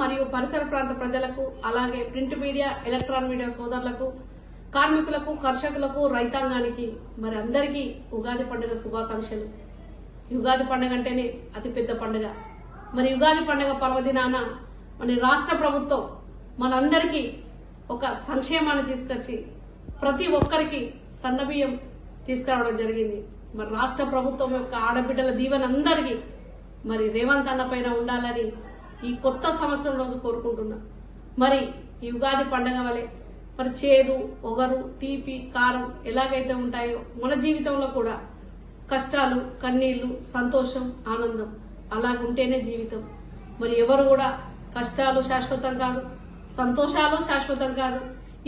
మరియు పరిసర ప్రాంత ప్రజలకు అలాగే ప్రింట్ మీడియా ఎలక్ట్రానిక్ మీడియా సోదరులకు కార్మికులకు కర్షకులకు రైతాంగానికి మరి అందరికీ ఉగాది పండుగ శుభాకాంక్షలు. యుగాది ఉగాది పండుగ అంటేనే అతిపెద్ద పండుగ. మరి ఉగాది పండుగ పర్వదినాన మన రాష్ట్ర ప్రభుత్వం మనందరికీ ఒక సంక్షేమాన్ని తీసుకొచ్చి ప్రతి ఒక్కరికి సన్నబియ్యం తీసుకురావడం జరిగింది. మరి రాష్ట్ర ప్రభుత్వం యొక్క ఆడబిడ్డల దీవెన అందరికీ మరి రేవంత్ అన్న పైన ఉండాలని ఈ కొత్త సంవత్సరం రోజు కోరుకుంటున్నా. మరి ఈ ఉగాది పండగ వలె మరి చేదు ఒగరు తీపి కారం ఎలాగైతే ఉంటాయో మన జీవితంలో కూడా కష్టాలు కన్నీళ్ళు సంతోషం ఆనందం అలాగుంటేనే జీవితం. మరి ఎవరు కూడా కష్టాలు శాశ్వతం కాదు సంతోషాలు శాశ్వతం కాదు.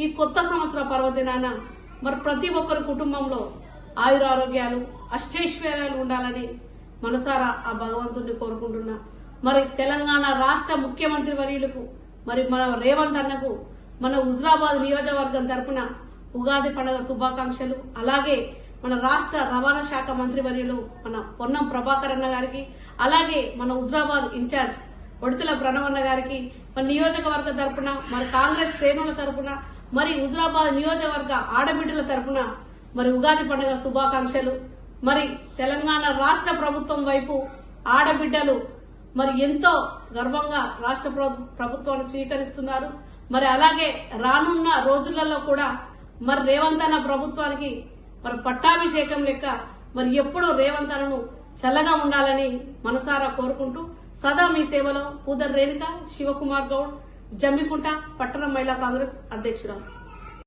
ఈ కొత్త సంవత్సర పర్వదినాన మరి ప్రతి ఒక్కరి కుటుంబంలో ఆయురారోగ్యాలు అష్టైశ్వర్యాలు ఉండాలని మనసారా ఆ భగవంతుడిని కోరుకుంటున్నా. మరి తెలంగాణ రాష్ట్ర ముఖ్యమంత్రి వర్యులకు మరి మన రేవంత్ అన్నకు మన హుజరాబాద్ నియోజకవర్గం తరపున ఉగాది పండుగ శుభాకాంక్షలు. అలాగే మన రాష్ట్ర రవాణా శాఖ మంత్రి వర్యులు మన పొన్నం ప్రభాకర్ అన్న గారికి అలాగే మన హుజరాబాద్ ఇన్ఛార్జ్ ఒడితల ప్రణవన్న గారికి మన నియోజకవర్గ తరపున మరి కాంగ్రెస్ శ్రేణుల తరపున మరి హుజరాబాద్ నియోజకవర్గ ఆడబిడ్డల తరపున మరి ఉగాది పండుగ శుభాకాంక్షలు. మరి తెలంగాణ రాష్ట్ర ప్రభుత్వం వైపు ఆడబిడ్డలు మరి ఎంతో గర్వంగా రాష్ట్ర ప్రభుత్వాన్ని స్వీకరిస్తున్నారు. మరి అలాగే రానున్న రోజులలో కూడా మరి రేవంత్ అన్న ప్రభుత్వానికి మరి పట్టాభిషేకం లెక్క మరి ఎప్పుడూ రేవంత్ అన్నను చల్లగా ఉండాలని మనసారా కోరుకుంటూ సదా మీ సేవలో పూదర్ రేణుక శివకుమార్ గౌడ్ జమ్మికుంట పట్టణ మహిళా కాంగ్రెస్ అధ్యక్షురాలు.